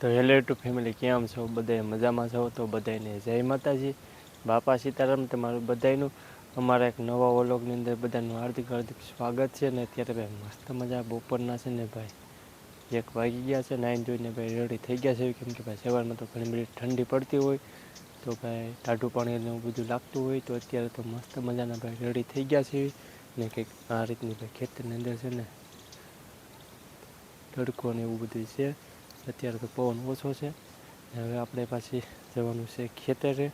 તો hello two family, કેમ છો? બધાય મજામાં છો? તો બધાને જય માતાજી. બાપા સીતારામ તમારું બધાયનું. અમારા એક નવા ઓલોગની અંદર બધાનું હાર્દિક હાર્દિક સ્વાગત છે ને અત્યારે ભાઈ મસ્ત મજા, બપોરના છે ને ભાઈ. એક વાગી ગયા છે, નાઈન જોઈને ભાઈ રેડી થઈ ગયા છે, કેમ કે ભાઈ સવારમાં તો ઘણી બધી ઠંડી પડતી હોય. તો ભાઈ ટાઢું પાણી એવું બધું લાગતું હોય, તો અત્યારે તો મસ્ત મજાના ભાઈ રેડી થઈ ગયા છે. ને કંઈક આ રીતની ભાઈ ખેતરની અંદર છે ને તડકો ને એવું બધું છે. અત્યારે તો પવન ઓછો છે. હવે આપણે પાછી જવાનું છે ખેતરે.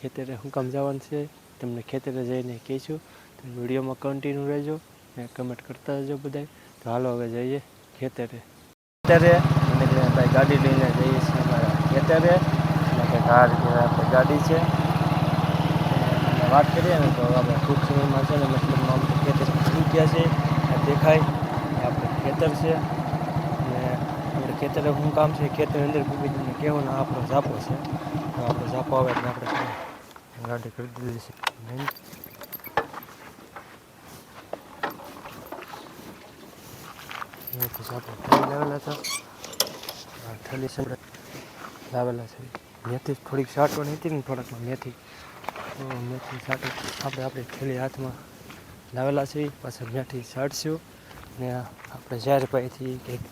ખેતરે શું કામ જવાનું છે. તમને ખેતરે જઈને કહીશું. તો વિડીયોમાં કન્ટિન્યુ રહેજો ને કમેન્ટ કરતા રહેજો બધાય. તો હાલો હવે જઈએ ખેતરે. ખેતરે અને ભાઈ ગાડી લઈને જઈએ છીએ અમારા ખેતરે. એટલે કાર આપણે ગાડી છે. વાત કરીએ ને તો આપણે ટૂંક સમયમાં છે ને મતલબ આમ ખેતર ગયા છે. દેખાય. આપણે ખેતર છે. ખેતરે શું કામ છે ખેતર અંદર બી તમને કહેવું આપણો ઝાપો છે. તો આપણો ઝાપો આવે એટલે આપણે ગાડી કરી દીધી છે. ઝાપો કરી લાવેલા હતા થેલી સંભળે લાવેલા છે. મેથી થોડીક સાટવાની હતી ને થોડાકમાં મેથી. મેથી સાટી આપણે આપણે થેલી હાથમાં લાવેલા છે. પાછળ મેથી સાટશું ને આપણે જાહેર પાસેથી કંઈક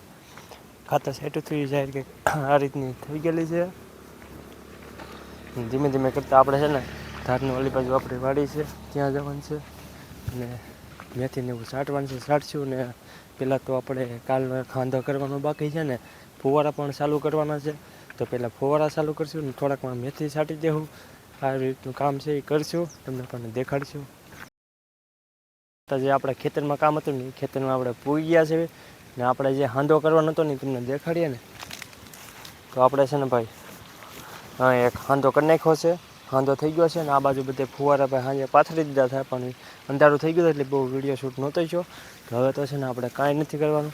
ખાતર સાઈટું થઈ જાય કે આ રીતની થઈ ગયેલી છે. ધીમે ધીમે કરતાં આપણે છે ને ધારની ઓલી બાજુ આપણી વાડી છે, ત્યાં જવાનું છે. અને મેથીને એવું સાટવાનું છે, સાટશું ને પહેલાં તો આપણે કાલનો ખાંધો કરવાનો બાકી છે ને, ફુવારા પણ ચાલુ કરવાના છે. તો પહેલાં ફુવારા ચાલુ કરશું ને થોડાકમાં મેથી છાંટી દેવું. આ રીતનું કામ છે, એ કરશું, તમને પણ દેખાડશું. જે આપણે ખેતરમાં કામ હતું ને, એ ખેતરમાં આપણે પૂરી ગયા છે. ને આપણે જે હાંધો કરવાનો હતો ને તમને દેખાડીએ ને, તો આપણે છે ને ભાઈ, હા, એક હાંધો કરી નાખ્યો છે. હાંધો થઈ ગયો છે ને આ બાજુ બધે ફુવારા ભાઈ હાંજે પાથરી દીધા થાય પણ અંધારું થઈ ગયું એટલે બહુ વીડિયો શૂટ નહોતો થયો. તો હવે તો છે ને આપણે કાંઈ નથી કરવાનું.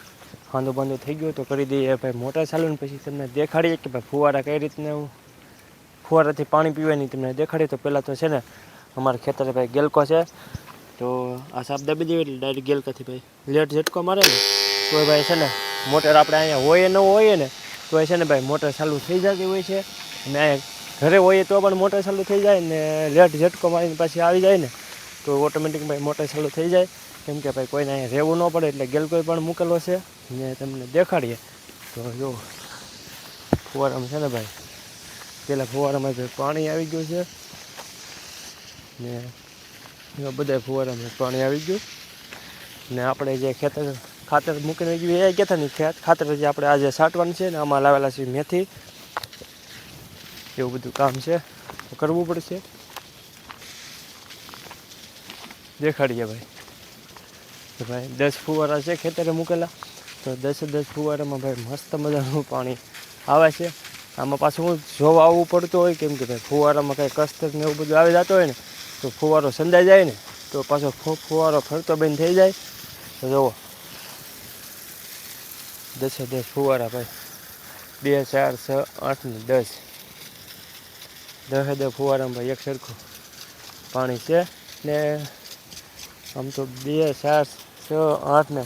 હાંધો બાંધો થઈ ગયો તો કરી દઈએ ભાઈ મોટર ચાલુ ને પછી તમને દેખાડીએ કે ભાઈ ફુવારા કઈ રીતના ફુવારાથી પાણી પીવાની તમને દેખાડીએ તો પહેલાં તો છે ને અમારા ખેતરે ભાઈ ગેલકો છે. તો આ સાપ દબી દેવી એટલે ડાયરેક્ટ ગેલકાથી ભાઈ લેટ ઝટકો મારે ને. તો ભાઈ છે ને, મોટર આપણે અહીંયા હોય ન હોય ને તો છે ને ભાઈ મોટર ચાલુ થઈ જતી હોય છે. અને અહીંયા ઘરે હોઈએ તો પણ મોટર ચાલુ થઈ જાય ને, લેટ ઝટકો મારીને પાછી આવી જાય ને, તો ઓટોમેટિક ભાઈ મોટર ચાલુ થઈ જાય. કેમ કે ભાઈ કોઈને અહીંયા રહેવું ન પડે એટલે ગેલકોઈ પણ મૂકેલો છે. ને તમને દેખાડીએ. તો જો, ફુવારામાં છે ને ભાઈ, પેલા ફુવારામાં પાણી આવી ગયું છે. ને બધા ફુવારામાં પાણી આવી ગયું. ને આપણે જે ખેતર ખાતર મૂકીને ગયું એ કહેતા નહીં ખેત ખાતર જે આપણે આજે છાંટવાનું છે ને આમાં લાવેલા છે મેથી. એવું બધું કામ છે. કરવું પડશે. દેખાડીએ ભાઈ. ભાઈ દસ ફુવારા છે ખેતરે મૂકેલા. તો દસે દસ ફુવારામાં ભાઈ મસ્ત મજાનું પાણી આવે છે. આમાં પાછું હું જોવા આવવું પડતું હોય કેમ કે ભાઈ ફુવારામાં કાંઈ કસ્તર ને એવું બધું આવી જતું હોય ને, તો ફુવારો સંદાઈ જાય ને, તો પાછો ફુવારો ફરતો બંધ થઈ જાય. તો જુઓ. દસે દસ ફુવારા ભાઈ. બે, ચાર, છ, આઠ ને દસ. દસે દસ ફુવારામાં ભાઈ એક સરખું પાણી છે. ને આમ તો બે, ચાર, છ, આઠ ને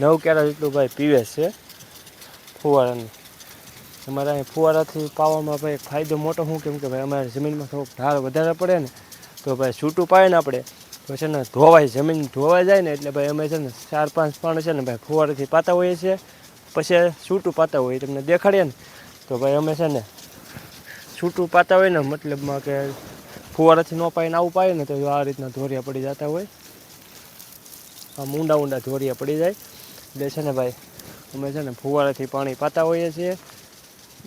નવ કેરા જેટલું ભાઈ પીવે છે ફુવારાનું. અમારે અહીં ફુવારાથી પાવામાં ભાઈ ફાયદો મોટો શું કેમ કે ભાઈ અમારે જમીનમાં થોડોક ઢાળ વધારે પડે ને તો ભાઈ છૂટું પાય ને આપણે. તો છે ને ધોવાય, જમીન ધોવાઈ જાય ને એટલે ભાઈ અમે છે ને ચાર, પાંચ પાણ છે ને ભાઈ ફુવારાથી પાતા હોઈએ છીએ. પછી છૂટું પાતા હોય તમને દેખાડીએ ને, તો ભાઈ અમે છે ને છૂટું પાતા હોય ને, મતલબમાં કે ફુવારાથી ન પાઈને આવું પાય ને, તો આ રીતના ધોરિયા પડી જતા હોય. આમ ઊંડા ઊંડા ધોરિયા પડી જાય. એટલે છે ને ભાઈ, અમે છે ને ફુવારાથી પાણી પાતા હોઈએ છીએ.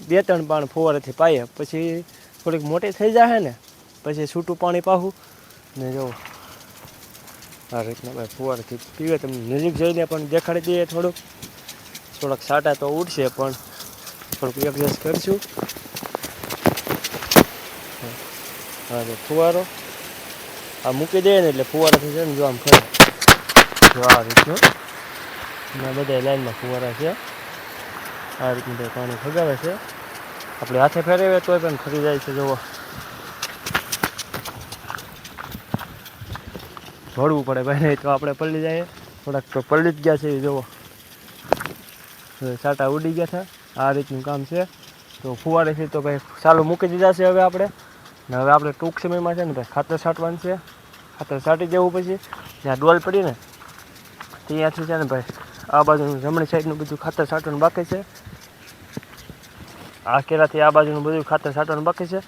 બે ત્રણ પાણ ફુવારાથી પાઈએ, પછી થોડીક મોટી થઈ જાય ને, પછી છૂટું પાણી પાવું ને જો, આ રીતના ભાઈ ફુવારાથી પીવે, તમને નજીક જઈને પણ દેખાડી દઈએ થોડુંક. થોડાક સાટા તો ઉડશે, પણ થોડુંક એડજસ્ટ કરીશું. હા ફુવારો. આ મૂકી દઈએ ને એટલે ફુવારાથી છે ને જો આમ ખરે. જો આ રીતનું ને બધા લાઈનમાં ફુવારા છે. આ રીતનું ભાઈ પાણી ફગાવે છે. આપણે હાથે ફેરવીએ તોય પણ ખરી જાય છે, જુઓ. ભળવું પડે ભાઈ, નહીં તો આપણે પલળી જઈએ. થોડાક તો પલળી જ ગયા છે એ જુઓ. સાટા ઉડી ગયા છે. આ રીતનું કામ છે. તો ફુવારેથી તો ભાઈ ચાલુ મૂકી દીધા છે હવે આપણે. ને હવે આપણે ટૂંક સમયમાં છે ને ભાઈ ખાતર છાંટવાનું છે. ખાતર છાંટી દેવું પછી જ્યાં ડોલ પડી ને ત્યાંથી છે ને ભાઈ આ બાજુનું જમણી સાઈડનું બધું ખાતર છાંટવાનું બાકી છે. આ કેરાથી આ બાજુનું બધું ખાતર છાંટવાનું બાકી છે.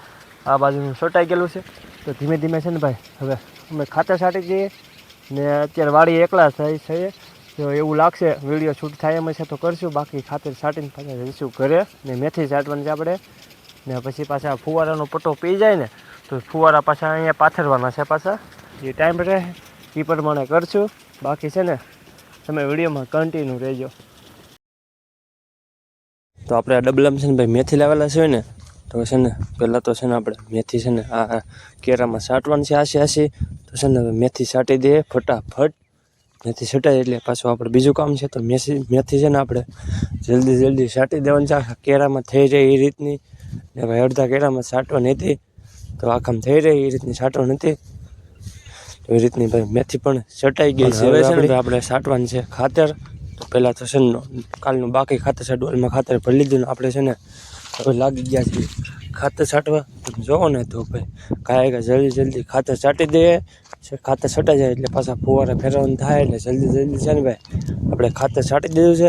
આ બાજુનું છટાઈ ગયેલું છે. તો ધીમે ધીમે છે ને ભાઈ હવે અમે ખાતર છાંટી દઈએ. ને અત્યારે વાડી એકલા થઈ છે. તો એવું લાગશે, વીડિયો શૂટ થાય એમ છે તો કરશું, બાકી ખાતર છાંટીને પાછા જઈશું ઘરે, ને મેથી છાંટવાની છે આપણે. ને પછી પાછા ફુવારાનો પટ્ટો પી જાય ને, તો ફુવારા પાછા અહીંયા પાથરવાના છે પાછા. જે ટાઈમ રહે, એ પ્રમાણે કરશું. બાકી છે ને, તમે વિડીયોમાં કન્ટિન્યુ રહેજો. તો આપણે આ ડબલામાં છે ને ભાઈ મેથી લાવેલા છે ને, તો છે ને, પહેલાં તો છે ને આપણે મેથી છે ને આ કેરામાં છાંટવાની છે આશી આશી તો છે ને મેથી છાંટી દઈએ ફટાફટ. મેથી છટાય એટલે પાછું આપણે બીજું કામ છે તો મેથી મેથી છે ને આપણે જલ્દી જલ્દી છાંટી દેવાની છે. આખા કેરામાં થઈ જાય એ રીતની. ને ભાઈ અડધા કેરામાં છાંટવાની હતી તો આખામાં થઈ રહી એ રીતની છાંટવાની હતી એ રીતની ભાઈ મેથી પણ છટાઈ ગઈ છે હવે છે ને આપણે છાંટવાની છે ખાતર. તો પહેલાં તો છે ને કાલનું બાકી ખાતર છાંટવામાં ખાતર ભરી લીધું ને આપણે છે ને હવે લાગી ગયા છે. ખાતર છાંટવા? તમે જોવો ને તો ભાઈ, કાંઈ કે જલ્દી જલ્દી ખાતર છાંટી દઈએ ખાતર છટાઈ જાય એટલે પાછા ફુવારા ફેરવવાનું થાય એટલે જલ્દી જલ્દી છે ને ભાઈ, આપણે ખાતર છાંટી દીધું છે.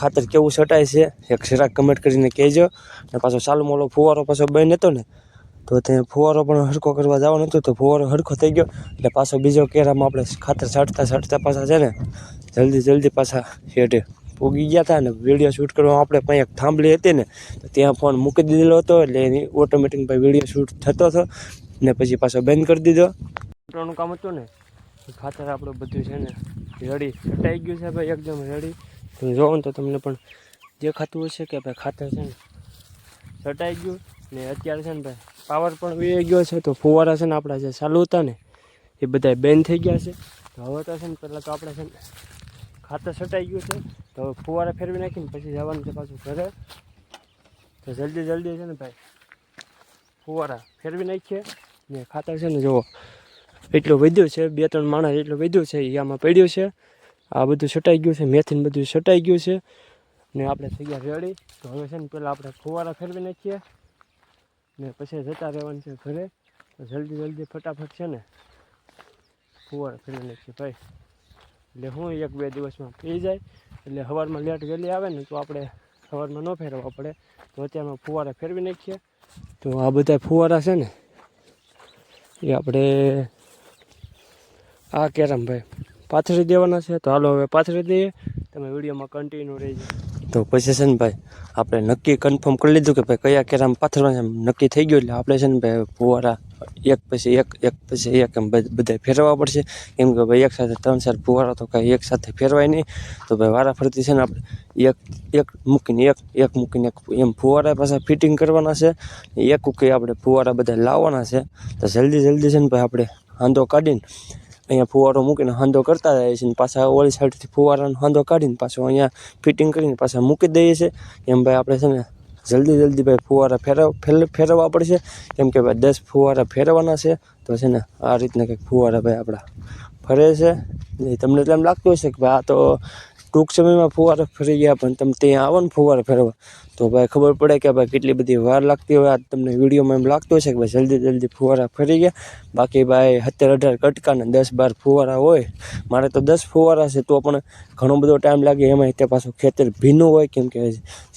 ખાતર કેવું છટાય છે, એક જરાક કમેન્ટ કરીને કહેજો. ને પાછો ચાલુ મોલો ફુવારો પાછો બંધ હતો ને, તો તે ફુવારો પણ હરખો કરવા જવાનો હતો, તો ફુવારો હરખો થઈ ગયો. એટલે પાછો બીજો કેરામાં આપણે ખાતર છાંટતા છાંટતા પાછા છે ને, જલ્દી જલ્દી પાછા હેઠે પૂગી ગયા હતા ને વીડિયો શૂટ કરવા આપણે પણ એક થાંભલી હતી ને ત્યાં ફોન મૂકી દીધેલો હતો એટલે એની ઓટોમેટિક ભાઈ વીડિયો શૂટ થતો હતો ને પછી પાછો બંધ કરી દીધો. નું કામ હતું ને ખાતર આપણું બધું છે ને રેડી છટાઈ ગયું છે ભાઈ, એકદમ રેડી તમે જોવો ને તો તમને પણ દેખાતું હશે કે ભાઈ ખાતર છે ને છટાઈ ગયું ને અત્યારે છે ને ભાઈ પાવર પણ વી ગયો છે, તો ફુવારા છે ને આપણા જે ચાલુ હતા ને, એ બધા બેન થઈ ગયા છે. હવે તો છે ને પહેલાં તો આપણે છે ને ખાતર છટાઈ ગયું છે. તો ફુવારા ફેરવી નાખીને પછી જવાનું છે પાછું ઘરે. તો જલ્દી જલ્દી છે ને ભાઈ, ફુવારા ફેરવી નાખીએ. ને ખાતર છે ને જુઓ, એટલું વધ્યું છે, બે ત્રણ માણસ એટલું વધ્યું છે એ આમાં પડ્યું છે. આ બધું છટાઈ ગયું છે, મેથીને બધું છટાઈ ગયું છે. ને આપણે થઈ ગયા રેડી. તો હવે છે ને પહેલાં આપણે ફુવારા ફેરવી નાખીએ. ને પછી જતા રહેવાનું છે ઘરે. જલ્દી જલ્દી ફટાફટ છે ને ફુવારા ફેરવી નાખીએ ભાઈ. એટલે હું એક બે દિવસમાં થઈ જાય. એટલે સવારમાં લેટ ગયેલી આવે ને તો આપણે સવારમાં ન ફેરવવા પડે. તો અત્યારમાં ફુવારા ફેરવી નાખીએ. તો આ બધા ફુવારા છે ને, એ આપણે આ કેરમ ભાઈ પાથરી દેવાના છે. તો હાલો હવે પાથરી દઈએ. તમે વિડીયોમાં કન્ટિન્યુ રહીજો. તો પછી છે ને ભાઈ, આપણે નક્કી કન્ફર્મ કરી લીધું કે ભાઈ કયા કેરામ પાથરવા છે નક્કી થઈ ગયું એટલે આપણે છે ને ભાઈ ફુવારા એક પછી એક એક પછી એક એમ બધા ફેરવવા પડશે. કેમ કે ભાઈ એક સાથે ત્રણ ચાર ફુવારા તો કાંઈ એક સાથે ફેરવાય નહીં. તો ભાઈ વારા ફરતી છે ને આપણે એક એક મૂકીને એક એક મૂકીને એક એમ ફુવારા પાછા ફિટિંગ કરવાના છે. એક ઉકે આપણે ફુવારા બધા લાવવાના છે. તો જલ્દી જલ્દી છે ને ભાઈ આપણે આંધો કાઢીને અહીંયા ફુવારો મૂકીને હાંધો કરતા જાય છે પાછા ઓલી સાઈડથી ફુવારાનો હાંધો કાઢીને પાછો અહીંયા ફિટિંગ કરીને પાછા મૂકી દઈએ છીએ એમ ભાઈ આપણે છે ને જલ્દી જલ્દી ભાઈ ફુવારા ફેરવ, ફેર- ફેરવવા પડશે. કેમ કે ભાઈ દસ ફુવારા ફેરવવાના છે, તો છે ને આ રીતના કંઈક ફુવારા ભાઈ આપણા ફરે છે. તમને એટલે એમ લાગતું હશે કે ભાઈ આ તો ટૂંક સમયમાં ફુવારા ફરી ગયા પણ તમે ત્યાં આવો ને ફુવારા ફેરવા. તો ભાઈ ખબર પડે કે ભાઈ કેટલી બધી વાર લાગતી હોય. આ તમને વિડીયોમાં એમ લાગતું હશે કે ભાઈ જલ્દી જલ્દી ફુવારા ફરી ગયા. બાકી ભાઈ સત્તર અઢાર કટકા ને દસ બાર ફુવારા હોય. મારે તો દસ ફુવારા છે, તો પણ ઘણો બધો ટાઈમ લાગે. એમાં તે પાછું ખેતર ભીનું હોય કેમ કે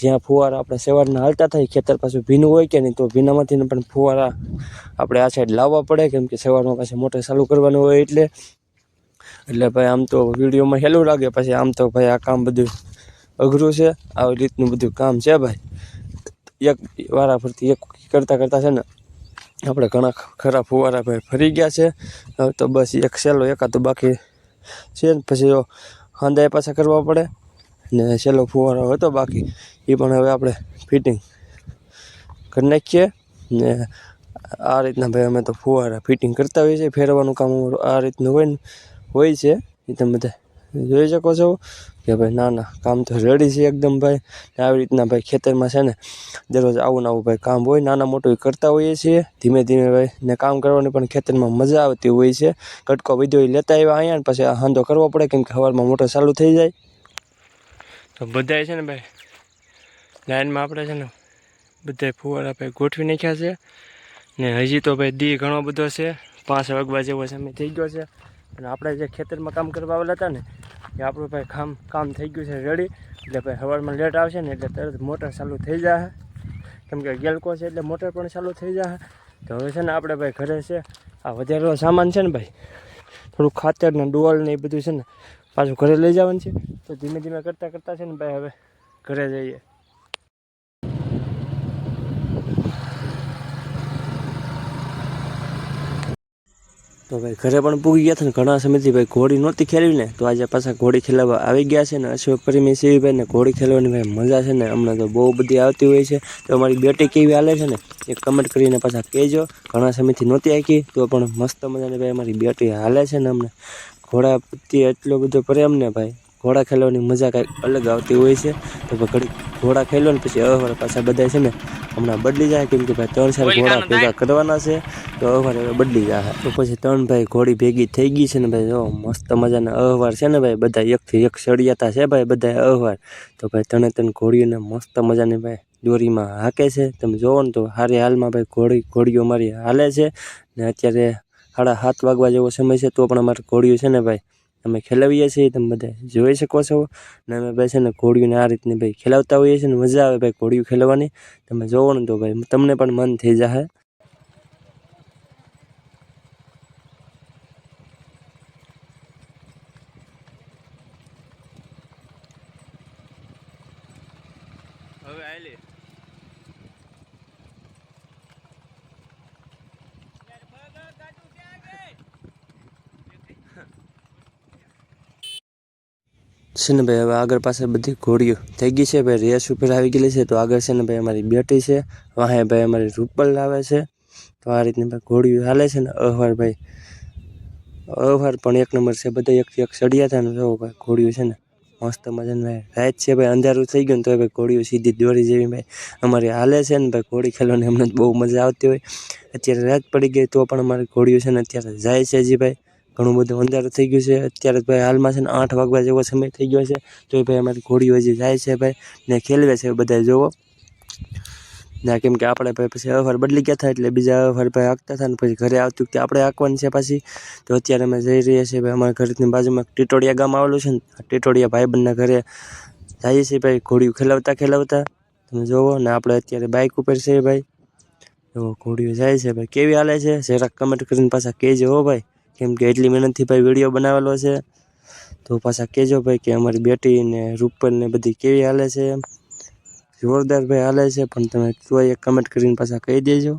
જ્યાં ફુવારા આપણે સવારના હાલતા થાય, ખેતર પાછું ભીનું હોય કે નહીં, તો ભીનામાંથી પણ ફુવારા આપણે આ સાઈડ લાવવા પડે. કેમ કે સવારમાં પાછી મોટર ચાલુ કરવાનું હોય એટલે એટલે ભાઈ આમ તો વિડીયોમાં હેલું લાગે, પછી આમ તો ભાઈ આ કામ બધું અઘરું છે, આવી રીતનું બધું કામ છે ભાઈ. એક વારા ફરતી એક કરતાં કરતાં છે ને, આપણે ઘણા ખરા ફુવારા ભાઈ ફરી ગયા છે. હવે તો બસ એક સેલો એકાદ બાકી છે ને, પછી હાંદાએ પાછા કરવા પડે. ને સેલો ફુવારો હતો બાકી. એ પણ હવે આપણે ફિટિંગ કરી નાખીએ. ને આ રીતના ભાઈ અમે તો ફુવારા ફિટિંગ કરતા હોઈએ છીએ, ફેરવાનું કામ અમારું આ રીતનું હોય ને હોય છે, એ તમે બધા જોઈ શકો છો કે ભાઈ ના ના કામ તો રેડી છે એકદમ ભાઈ. આવી રીતના ભાઈ ખેતરમાં છે ને દરરોજ આવું ને આવું ભાઈ કામ હોય, નાના મોટું કરતા હોઈએ છીએ. ધીમે ધીમે ભાઈ ને કામ કરવાની પણ ખેતરમાં મજા આવતી હોય છે. કટકો વિધો એ લેતા આવ્યા અહીંયા ને પછી હાંધો કરવો પડે કેમ કે હવારમાં મોટો ચાલુ થઈ જાય. તો બધાય છે ને ભાઈ, લાઈનમાં આપણે છે ને બધા ફુવારા ભાઈ ગોઠવી નાખ્યા છે. ને હજી તો ભાઈ દી ઘણો બધો છે. પાંચ વાગવા જેવો સમય થઈ ગયો છે. અને આપણે જે ખેતરમાં કામ કરવા આવેલા હતા ને, એ આપણું ભાઈ કામ કામ થઈ ગયું છે રેડી એટલે ભાઈ સવારમાં લેટ આવશે ને એટલે તરત મોટર ચાલુ થઈ જશે કેમ કે ગેલકો છે એટલે મોટર પણ ચાલુ થઈ જશે તો હવે છે ને આપણે ભાઈ ઘરે છે, આ વધારેલો સામાન છે ને ભાઈ, થોડું ખાતર ને ડુઅલ ને એ બધું છે ને પાછું ઘરે લઈ જવાનું છે. તો ધીમે ધીમે કરતાં કરતાં છે ને ભાઈ હવે ઘરે જઈએ. તો ભાઈ ઘરે પણ પૂગી ગયા હતા ને ઘણા સમયથી ભાઈ ઘોડી નહોતી ખેલવી ને, તો આજે પાછા ઘોડી ખેલાવવા આવી ગયા છે ને, અશોક સેવીભાઈ ને ઘોડી ખેલવાની ભાઈ મજા છે ને, હમણાં તો બહુ બધી આવતી હોય છે. તો અમારી બેટી કેવી હાલે છે ને, એ કમેન્ટ કરીને પાછા કહેજો. ઘણા સમયથી નહોતી આખી તો પણ મસ્ત મજાની ભાઈ અમારી બેટી હાલે છે ને અમને ઘોડા પ્રત્યે એટલો બધો પ્રેમ ને ભાઈ ઘોડા ખેલવાની મજા કાંઈક અલગ આવતી હોય છે. તો ઘડી ઘોડા ખેલો ને પછી અવાર પાછા બધા છે ને હમણાં બદલી જાય. કેમ કે ભાઈ ત્રણ ચાર ઘોડા ભેગા કરવાના છે તો અવાર હવે બદલી જાય. તો પછી ત્રણ ભાઈ ઘોડી ભેગી થઈ ગઈ છે ને ભાઈ જો મસ્ત મજાના અહવાર છે ને ભાઈ બધા એકથી એક સળિયાતા છે ભાઈ બધા અહવાર. તો ભાઈ ત્રણે ત્રણ ઘોડીઓને મસ્ત મજાની ભાઈ દોરીમાં હાકે છે. તમે જોવો ને તો હારે હાલમાં ભાઈ ઘોડી ઘોડીઓ મારી હાલે છે. ને અત્યારે સાડા સાત વાગવા જેવો સમય છે તો પણ અમારે ઘોડીઓ છે ને ભાઈ અમે ખેલાવીએ છીએ, તમે બધા જોઈ શકો છો. ને અમે ભાઈ છે ને ઘોડીઓને આ રીતની ભાઈ ખેલાવતા હોઈએ છીએ ને મજા આવે ભાઈ ઘોડીઓ ખેલવાની. તમે જોવો ને તો ભાઈ તમને પણ મન થઈ જશે હવે આલી છે ને ભાઈ હવે આગળ પાસે બધી ઘોડીઓ થઈ ગઈ છે. ભાઈ રેસ ઉપર આવી ગયેલી છે. તો આગળ છે ને ભાઈ અમારી બેટી છે. વાહે ભાઈ અમારી રૂપલ આવે છે. તો આ રીતની ભાઈ ઘોડીઓ હાલે છે ને. અહવાર ભાઈ, અહવાર પણ એક નંબર છે. બધા એક એક સળિયા હતા ને જો ભાઈ ઘોડીઓ છે ને મસ્ત મજાની ભાઈ રાત છે ભાઈ. અંધારું થઈ ગયું ને તો ભાઈ ઘોડીઓ સીધી દોરી જેવી ભાઈ અમારી હાલે છે ને ભાઈ ઘોડી ખેલવાની અમને બહુ મજા આવતી હોય. અત્યારે રાત પડી ગઈ તો પણ અમારી ઘોડીઓ છે ને અત્યારે જાય છે હજી ભાઈ. ઘણું બધું અંધારું થઈ ગયું છે. અત્યારે ભાઈ હાલમાં છે ને આઠ વાગવા જેવો સમય થઈ ગયો છે. તો ભાઈ અમારી ઘોડીઓ હજી જાય છે ભાઈ, ને ખેલવે છે બધા જોવો. ના, કેમ કે આપણે ભાઈ પછી અવર બદલી ગયા હતા એટલે બીજા અવર ભાઈ હાંકતા હતા ને પછી ઘરે આવતું કે આપણે હાંકવાની છે પાછી. તો અત્યારે અમે જઈ રહ્યા છીએ ભાઈ અમારા ઘરની બાજુમાં ટીટોડિયા ગામ આવેલું છે ને ટીટોડિયા ભાઈબંધના ઘરે જઈએ છીએ ભાઈ, ઘોડીઓ ખેલાવતા ખેલાવતા. તમે જોવો ને આપણે અત્યારે બાઇક ઉપર છે ભાઈ. તો ઘોડીઓ જાય છે ભાઈ, કેવી હાલે છે? જરાક કમેન્ટ કરીને પાછા કહેજો હો ભાઈ. કેમ કે એટલી મહેનતથી ભાઈ વીડિયો બનાવેલો છે. તો પાછા કહેજો ભાઈ કે અમારી બેટી ને રૂપલ ને બધી કેવી હાલે છે? એમ જોરદાર ભાઈ હાલે છે, પણ તમે કોઈ એક કમેન્ટ કરીને પાછા કહી દેજો.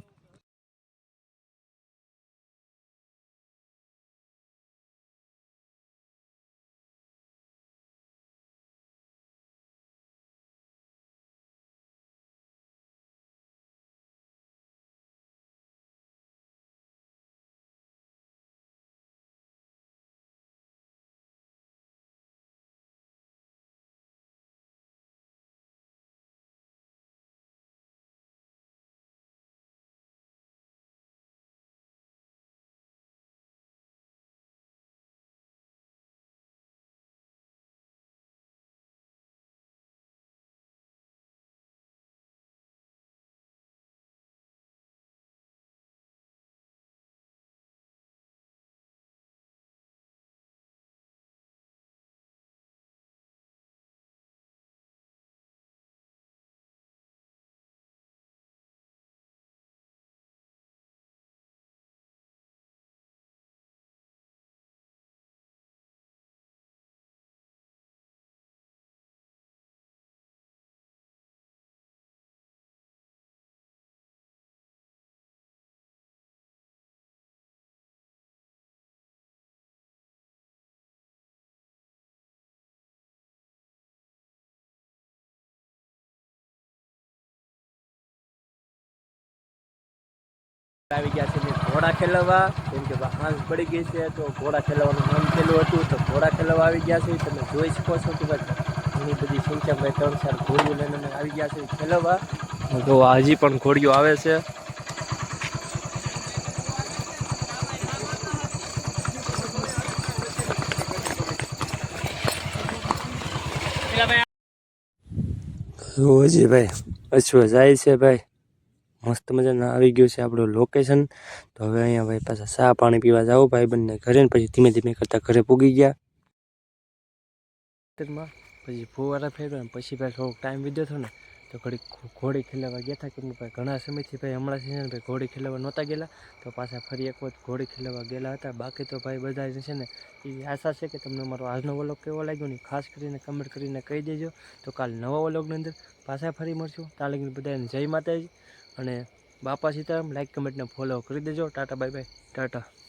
આવી ગયા છે. ઘોડા ખેલવા, કેમ કે હાંસ પડી ગઈ છે, તો ઘોડા ખેલાવવાનું મન થયેલું હતું, તો ઘોડા ખેલવા આવી ગયા છે. તમે જોઈ શકો છો કે ભાઈ ઘણી બધી સંખ્યા ભાઈ ત્રણ ચાર ઘોડીઓ લઈને અમે આવી ગયા છે ખેલવવા તો હજી પણ ઘોડીઓ આવે છે. હજી ભાઈ? અશ્વ જાય છે ભાઈ? મસ્ત મજાના આવી ગયું છે આપણું લોકેશન તો હવે અહીંયા ભાઈ પાછા ચા પાણી પીવા જાવ ભાઈ બંને ઘરે ને પછી ધીમે ધીમે કરતાં ઘરે પૂગી ગયા. પછી ફુવારા ફેરવ્યા ને પછી ભાઈ થોડોક ટાઈમ વીધો હતો ને તો ઘડીક ઘોડી ખેલાવા ગયા હતા કેમ ભાઈ ઘણા સમયથી ભાઈ હમણાં છે ને ભાઈ ઘોડી ખેલાવા નહોતા ગયેલા. તો પાછા ફરી એક વખત ઘોડી ખેલાવા ગયેલા હતા. બાકી તો ભાઈ બધા છે ને એવી આશા છે કે તમને મારો આજનો વલોગ કેવો લાગ્યો ને ખાસ કરીને કમેન્ટ કરીને કહી દેજો. તો કાલ નવા વલોગની અંદર પાછા ફરી મળશું. ત્યાં બધાને જય માતાજી. અને બાપા સીતારામ લાઈક કમેન્ટને ફોલો કરી દેજો. Tata bye bye tata.